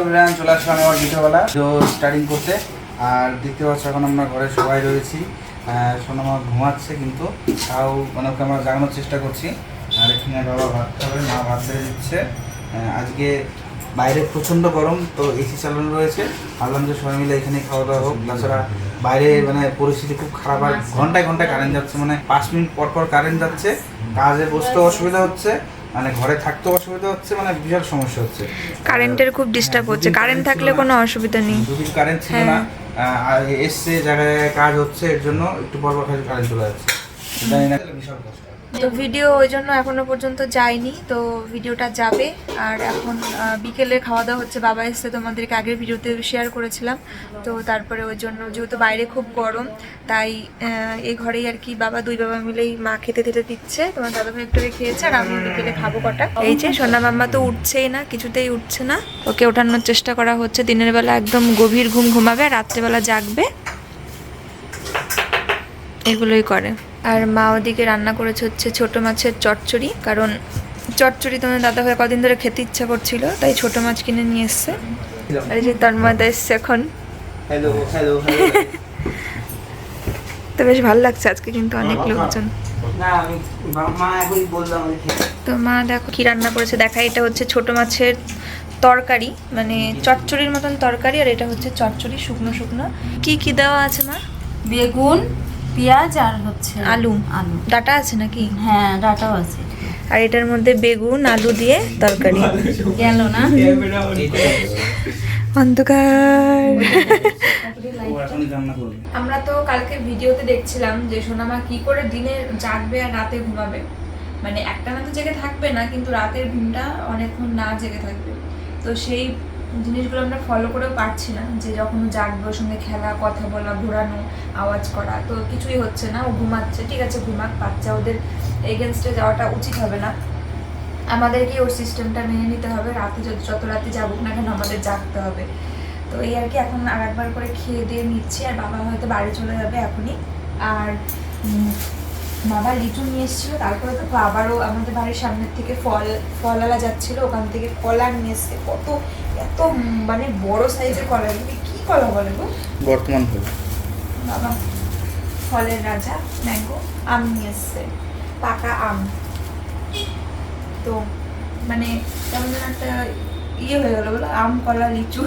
Everyone চলে আসলাম আমার ভিডিওবেলা তো স্টার্টিং করতে। আর দেখতে পাচ্ছ, এখন আমরা ঘরে সবাই রয়েছি। সোনামা ঘুমাচ্ছে কিন্তু। তাও মানে ওকে আমরা জাগানোর চেষ্টা করছি। আর এখানে বাবা ভাত খাবে, মা ভাত বেড়ে দিচ্ছে আজকে বাইরে প্রচণ্ড গরম, তো এসি চালানো রয়েছে। ভাবলাম যে সবাই মিলে এখানে খাওয়া দাওয়া হোক। তাছাড়া বাইরে মানে পরিস্থিতি খুব খারাপ। আর ঘন্টায় ঘন্টায় কারেন্ট যাচ্ছে মানে পাঁচ মিনিট পর পর কারেন্ট যাচ্ছে। কাজে বসতে অসুবিধা হচ্ছে। মানে ঘরে থাকতেও অসুবিধা হচ্ছে মানে বিশাল সমস্যা হচ্ছে। কারেন্টের খুব ডিস্টার্ব হচ্ছে। কারেন্ট থাকলে কোনো অসুবিধা নেই। দুদিন কারেন্ট ছিল না। আর এসছে জায়গায় কাজ হচ্ছে এর জন্য একটু পর পর কারেন্ট চলে যাচ্ছে। তো ভিডিও ওই জন্য এখনও পর্যন্ত যায়নি, তো ভিডিওটা যাবে। আর এখন বিকেলে খাওয়া দাওয়া হচ্ছে, বাবা এসে তোমাদেরকে আগের ভিডিওতে শেয়ার করেছিলাম। তো তারপরে ওই জন্য, যেহেতু বাইরে খুব গরম, তাই এই ঘরেই আর কি বাবা, দুই বাবা মিলেই মা খেতে খেতে দিচ্ছে। তোমার দাদা ভাই একটু খেয়েছে, আর আমি বিকেলে খাব কটা। এই যে, সোনা মাম্মা তো উঠছেই না, কিছুতেই উঠছে না। ওকে ওঠানোর চেষ্টা করা হচ্ছে, দিনের বেলা একদম গভীর ঘুম ঘুমাবে, আর রাত্রেবেলা জাগবে। এগুলোই করে। আর মা ওদিকে রান্না করেছে হচ্ছে ছোট মাছের চচ্চড়ি কারণ চটচড়ি তোমার দাদা ভাই কদিন ধরে খেতে ইচ্ছা করছিল তাই ছোট মাছ কিনে নিয়ে এসছে। আর এই যে তন্ময়দা এসছে এখন। হ্যালো হ্যালো হ্যালো তো বেশ ভালো লাগছে আজকে কিন্তু অনেক লোকজন। না আমি মা একই বললাম আমি খেয়ে তো মা দেখো কি রান্না করেছে দেখা এটা হচ্ছে ছোট মাছের তরকারি মানে চচ্চড়ির মতন তরকারি আর এটা হচ্ছে চচ্চড়ি শুকনো শুকনো। কি কি দেওয়া আছে মা? বেগুন পেঁয়াজ আর হচ্ছে আলু। আলু। ডাটা আছে নাকি? হ্যাঁ ডাটাও আছে। আর এটার মধ্যে বেগুন আলু দিয়ে তরকারি। গেল না? অন্ধকার। আমরা তো কালকে ভিডিওতে দেখছিলাম যে সোনামা কি করে দিনে জাগবে আর রাতে ঘুমাবে। মানে একটা না তো জেগে থাকবে না কিন্তু রাতের ঘুমটা অনেকক্ষণ না জেগে থাকবে। তো সেই জিনিসগুলো আমরা ফলো করেও পারছি না, যে যখন জাগবে, ওর সঙ্গে খেলা, কথা বলা, ঘোরানো, আওয়াজ করা, তো কিছুই হচ্ছে না, ও ঘুমাচ্ছে, ঠিক আছে, ঘুমাক, বাচ্চা ওদের এগেনস্টে যাওয়াটা উচিত হবে না। আমাদেরকে ওর সিস্টেমটা মেনে নিতে হবে, রাতে যত রাতে যাবুক না কেন আমাদের জাগতে হবে। তো এই আর কি, এখন আর একবার করে খেয়ে দিয়ে নিচ্ছি, আর বাবা হয়তো বাড়ি চলে যাবে এখনই। আর বাবা লিচু নিয়ে এসেছিল, তারপরে তো আবারও আমাদের বাড়ির সামনের থেকে ফল ফলালা যাচ্ছিল, ওখান থেকে কলা নিয়ে এসছে, কত এত মানে বড় সাইজের কলা এগুলি কি কলা বলে গো? বর্তমান ফল। বাবা ফলের রাজা ম্যাঙ্গো আম নিয়ে এসছে পাকা আম। তো মানে কেমন যেন একটা ইয়ে হয়ে গেলো বলো আম কলা লিচু।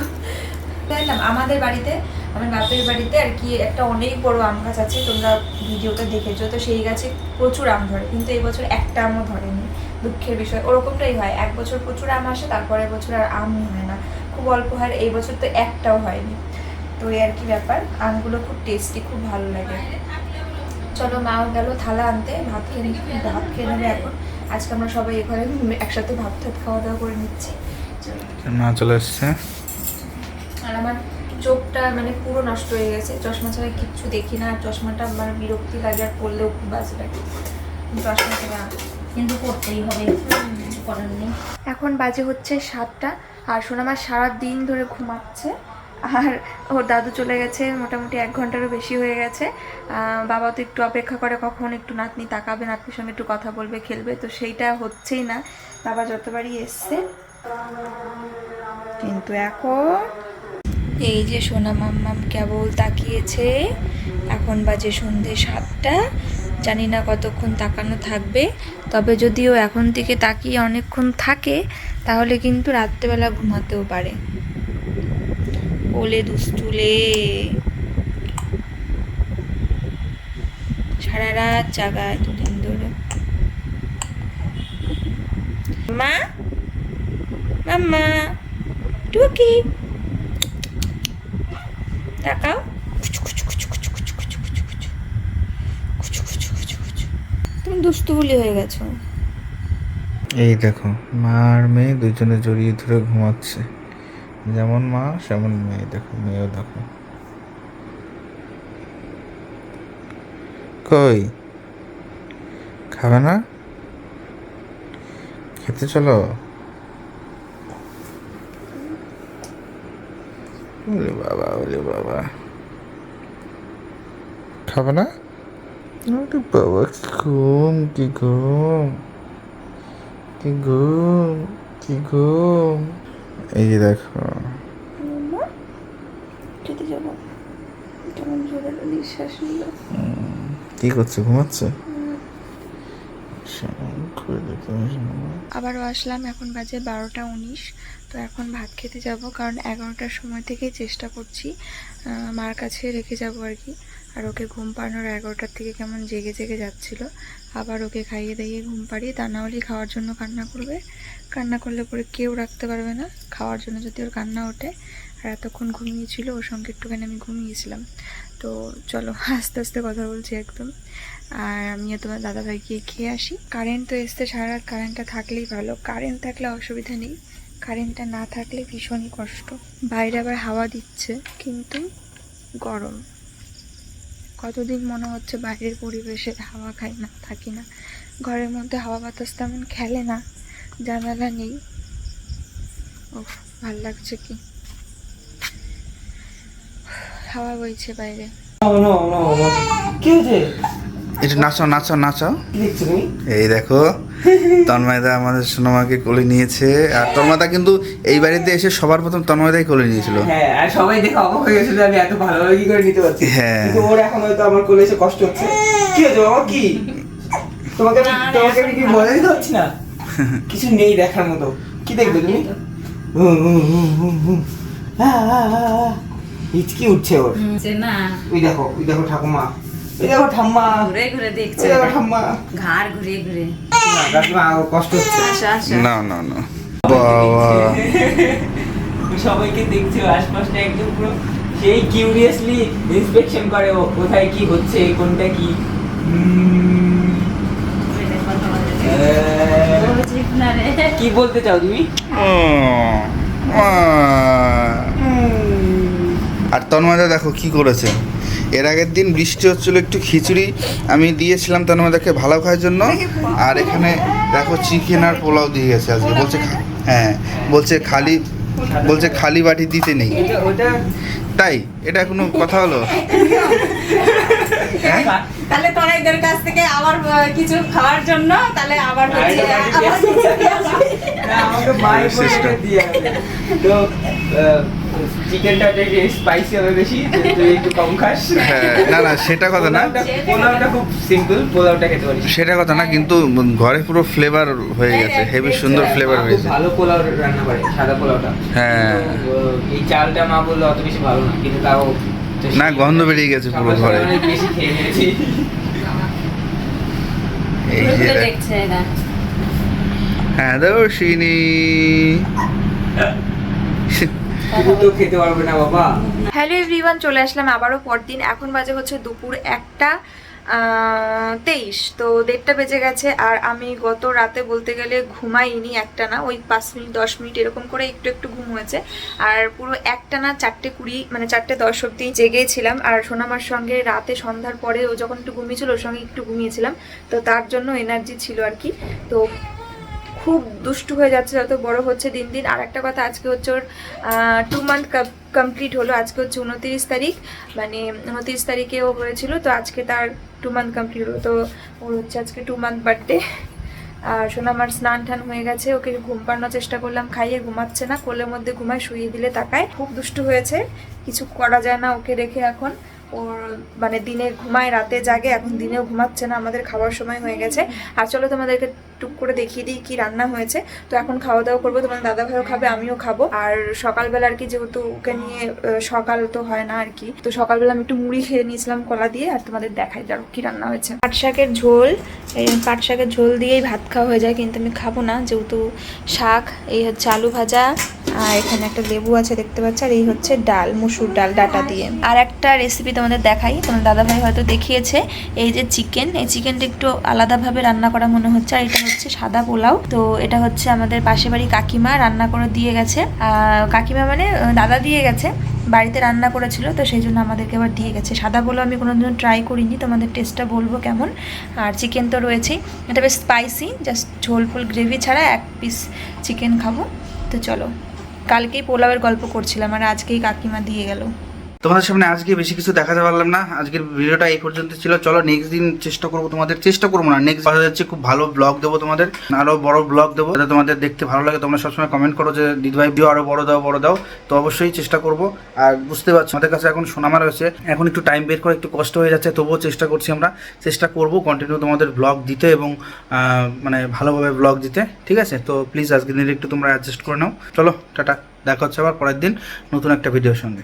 দেখলাম আমাদের বাড়িতে, আমার বাপের বাড়িতে আর কি একটা অনেক বড় আম গাছ আছে, তোমরা ভিডিওটা দেখেছ, তো সেই গাছে প্রচুর আম ধরে, কিন্তু এই বছর একটা আমও ধরেনি, দুঃখের বিষয়। ওরকমটাই হয়, এক বছর প্রচুর আম আসে, তারপরের বছর আর আমই হয় না। খুব অল্প হয় এই বছর তো একটাও হয়নি। তো এই আর কি ব্যাপার, আমগুলো খুব টেস্টি খুব ভালো লাগে। চলো মাও গেল থালা আনতে, ভাত খেয়ে ভাত খেয়ে নেবে এখন। আজকে আমরা সবাই এখানে একসাথে ভাত টাত খাওয়া দাওয়া করে নিচ্ছি। মা চলে এসছে। আর আমার চোখটা মানে পুরো নষ্ট হয়ে গেছে। চশমা ছাড়া কিচ্ছু দেখি না। চশমাটা আমার বিরক্তি লাগে আর পড়লেও খুব বাজে লাগে। চশমা ছাড়া কিন্তু করতেই হবে। কিছু করার নেই। এখন বাজে হচ্ছে সাতটা। আর সোনামা সারা দিন ধরে ঘুমাচ্ছে। আর ওর দাদু চলে গেছে। মোটামুটি এক ঘন্টারও বেশি হয়ে গেছে। বাবা তো একটু অপেক্ষা করে, কখন একটু নাতনি তাকাবে, নাতনির সঙ্গে একটু কথা বলবে, খেলবে। তো সেইটা হচ্ছেই না। বাবা যতবারই এসছে। কিন্তু এখন এই যে সোনা মাম্মাম কেবল তাকিয়েছে। এখন বাজে সন্ধে সাতটা। জানি না কতক্ষণ তাকানো থাকবে। তবে যদিও এখন থেকে তাকিয়ে অনেকক্ষণ থাকে, তাহলে কিন্তু রাত্রেবেলা ঘুমাতেও পারে। ওলে দুষ্টুলে। সারা রাত জাগায় দুদিন ধরে। মা? মাম্মা? টুকি? তুমি দুষ্টু বলি হয়ে গেছো এই দেখো মা আর মেয়ে দুজনে জড়িয়ে ধরে ঘুমাচ্ছে যেমন মা সেমন মেয়ে দেখো মেয়েও দেখো কই খাবে না খেতে চলো ওরে বাবা ওরে বাবা। খাবে না? ওরে বাবা কি ঘুম কি ঘুম। কি ঘুম কি ঘুম। এই যে দেখো। খেতে যাব। কেমন জোরালো নিঃশ্বাস নিল। কি করছে ঘুমাচ্ছে? আবারও আসলাম, এখন বাজে বারোটা উনিশ। তো এখন ভাত খেতে যাব, কারণ এগারোটার সময় থেকেই চেষ্টা করছি মার কাছে রেখে যাব আর কি। আর ওকে ঘুম পাড়ানোর এগারোটার থেকে কেমন জেগে জেগে যাচ্ছিল। আবার ওকে খাইয়ে দাইয়ে ঘুম পাড়িয়ে তা না হলেই খাওয়ার জন্য কান্না করবে। কান্না করলে পরে কেউ রাখতে পারবে না। খাওয়ার জন্য যদি ওর কান্না ওঠে আর এতক্ষণ ঘুমিয়েছিল ওর সঙ্গে একটুখানি আমি ঘুমিয়েছিলাম। তো চলো, আস্তে আস্তে কথা বলছি একদম। আর আমিও তোমার দাদাভাইকে খেয়ে আসি। কারেন্ট তো এসতে সারা রাত কারেন্টটা থাকলেই ভালো। কারেন্ট থাকলে অসুবিধা নেই। কারেন্টটা না থাকলে ভীষণই কষ্ট। বাইরে আবার হাওয়া দিচ্ছে, কিন্তু গরম। কতদিন মনে হচ্ছে বাইরের পরিবেশে হাওয়া খাই না, থাকি না। ঘরের মধ্যে হাওয়া বাতাস তেমন খেলে না, জানালা নেই। ও ভালো লাগছে কি। হাওয়া বইছে বাইরে। কি হয়েছে? নাচাও নাচাও কি দেখছ তুমি? এই দেখো তন্ময়দা আমাদের সোনামাকে কোলে নিয়েছে। আর তন্ময়দা কিন্তু এই বাড়িতে এসে সবার প্রথম তন্ময়দাই কোলে নিয়েছিল। হ্যাঁ আর সবাই দেখে অবাক হয়ে গেছিল আমি এত ভালোভাবে কি করে নিতে পারছি। হ্যাঁ। কিন্তু ওর এখন হয়তো আমার কোলে এসে কষ্ট হচ্ছে। কি হয়েছে বাবা কি? তোমাকে আমি তোমাকে আমি কি বলে দিতে পারছি না? কিছু নেই দেখার মতো। কি দেখবে তুমি? হুম, হুম, হুম, হুম, হুম। আ, আ, আ। হিচকি উঠছে ওর। যে না। ওই দেখো ওই দেখো ঠাকুমা। ওই দেখো ঠাম্মা। ঘুরে ঘুরে দেখছে দেখো ঠাম্মা। ঘাড় ঘুরে ঘুরে। কাকিমা, কষ্ট হচ্ছে। না না না। বাবা। সবাইকে দেখছে আশপাশটা একদম পুরো। সেই কিউরিয়াসলি ইন্সপেকশন করে ও কোথায় কি হচ্ছে কোনটা কি। উম, ঠিক না রে কি বলতে চাও তুমি। আর তন্ময়দা দেখো কি করেছে। এর আগের দিন বৃষ্টি হচ্ছিল একটু খিচুড়ি আমি দিয়েছিলাম তন্ময়দাকে ভালো খাওয়ার জন্য। আর এখানে দেখো চিকেন আর পোলাও দিয়ে গেছে আজকে। বলছে হ্যাঁ বলছে খালি বলছে খালি বাটি দিতে নেই। তাই এটা কোনো কথা হলো? হ্যাঁ? তাহলে তোরা এদের কাছ থেকে আবার কিছু খাওয়ার জন্য তাহলে আবার আমাকে মায়ের করে দিয়ে তো চিকেনটা একটু স্পাইসি হবে বেশি তুই একটু কম খাস। হ্যাঁ না না সেটা কথা না। পোলাওটা- খুব সিম্পল পোলাওটা খেতে পারিস। সেটা কথা না কিন্তু ঘরে পুরো ফ্লেভার হয়ে গেছে হেভি সুন্দর ফ্লেভার হয়েছে ভালো পোলাও রান্না করে সাদা পোলাওটা। হ্যাঁ। এই চালটা মা বলল অত বেশি ভালো না কিন্তু তাও না, গন্ধ বেরিয়ে গেছে পুরো ঘরে। বেশি খেয়ে নিয়েছি। এই যে দেখছে এরা হ্যাঁ দর্শিনী হ্যালো এভরিওয়ান চলে আসলাম আবারও পরদিন। এখন বাজে হচ্ছে দুপুর একটা তেইশ। তো দেড়টা বেজে গেছে আর আমি গত রাতে বলতে গেলে ঘুমাইনি একটা না, ওই পাঁচ মিনিট, দশ মিনিট এরকম করে একটু একটু ঘুম হয়েছে। আর পুরো একটা না চারটে কুড়ি মানে চারটে দশ অব্দি জেগেছিলাম। আর সোনামার সঙ্গে রাতে সন্ধ্যার পরে ও যখন একটু ঘুমিয়েছিল, ওর সঙ্গে একটু ঘুমিয়েছিলাম। তো তার জন্য এনার্জি ছিল আর কি। তো খুব দুষ্টু হয়ে যাচ্ছে, যত বড় হচ্ছে দিন দিন। আর একটা কথা, আজকে হচ্ছে ওর টু মান্থ কমপ্লিট হলো, আজকে হচ্ছে উনত্রিশ তারিখ। মানে উনত্রিশ তারিখে ও হয়েছিল, তো আজকে তার টু মান্থ কমপ্লিট হলো। তো ওর হচ্ছে আজকে টু মান্থ বার্থডে আর সোনামার স্নান টান হয়ে গেছে, ওকে ঘুম পাড়ানোর চেষ্টা করলাম, খাইয়ে ঘুমাচ্ছে না, কোলের মধ্যে ঘুমায় শুয়ে দিলে তাকায়। খুব দুষ্টু হয়েছে, কিছু করা যায় না ওকে রেখে এখন। ওর মানে দিনে ঘুমায়, রাতে জাগে, এখন দিনেও ঘুমাচ্ছে না, আমাদের খাওয়ার সময় হয়ে গেছে। আর চলো তোমাদেরকে টুক করে দেখিয়ে দিই কি রান্না হয়েছে। তো এখন খাওয়া দাওয়া করব, তোমার দাদা ভাইও খাবে, আমিও খাব। আর সকালবেলা আর কি যেহেতু ওকে নিয়ে সকাল তো হয় না আর কি, তো সকালবেলা আমি একটু মুড়ি খেয়ে নিয়েছিলাম কলা দিয়ে আর তোমাদের দেখাই যাও কি রান্না হয়েছে। পাট শাকের ঝোল, এই পাট শাকের ঝোল দিয়েই ভাত খাওয়া হয়ে যায়, কিন্তু আমি খাব না, যেহেতু শাক, এই হচ্ছে আলু ভাজা আর এখানে একটা লেবু আছে দেখতে পাচ্ছ, আর এই হচ্ছে ডাল, মুসুর ডাল ডাটা দিয়ে। আর একটা রেসিপি তোমাদের দেখাই, তোমার দাদাভাই হয়তো দেখিয়েছে, এই যে চিকেন এই চিকেনটা একটু আলাদাভাবে রান্না করা মনে হচ্ছে, আর এটা হচ্ছে সাদা পোলাও। তো এটা হচ্ছে আমাদের পাশে বাড়ি কাকিমা রান্না করে দিয়ে গেছে। কাকিমা মানে দাদা দিয়ে গেছে, বাড়িতে রান্না করেছিল, তো সেই জন্য আমাদেরকে আবার দিয়ে গেছে। সাদা পোলাও আমি কোনোদিনও ট্রাই করিনি, তোমাদের টেস্টটা বলব কেমন। আর চিকেন তো রয়েছেই। এটা বেশ স্পাইসি জাস্ট ঝোল ফুল গ্রেভি ছাড়া এক পিস চিকেন খাব। তো চলো। কালকেই পোলাওয়ের গল্প করছিলাম আর আজকেই কাকিমা দিয়ে গেল। তোমাদের সামনে আজকে বেশি কিছু দেখাতে পারলাম না। আজকের ভিডিওটা এই পর্যন্ত ছিল। চলো নেক্সট দিন চেষ্টা করব তোমাদের। চেষ্টা করব না নেক্সট দেখা যাচ্ছে। খুব ভালো ব্লগ দেবো তোমাদের। আরও বড় ব্লগ দেবো যাতে তোমাদের দেখতে ভালো লাগে। তোমরা সবসময় কমেন্ট করো যে দিদিভাই ভিডিও আরও বড় দাও বড় দাও। তো অবশ্যই চেষ্টা করব। আর বুঝতে পারছ, আমাদের কাছে এখন সোনামা রয়েছে এখন একটু টাইম বের করে একটু কষ্ট হয়ে যাচ্ছে, তবুও চেষ্টা করছি আমরা। চেষ্টা করব কন্টিনিউ তোমাদের ব্লগ দিতে এবং মানে ভালোভাবে ব্লগ দিতে। ঠিক আছে? তো প্লিজ আজকের দিনে একটু তোমরা অ্যাডজাস্ট করে নাও। চলো, টাটা। দেখা হচ্ছে আবার পরের দিন নতুন একটা ভিডিওর সঙ্গে।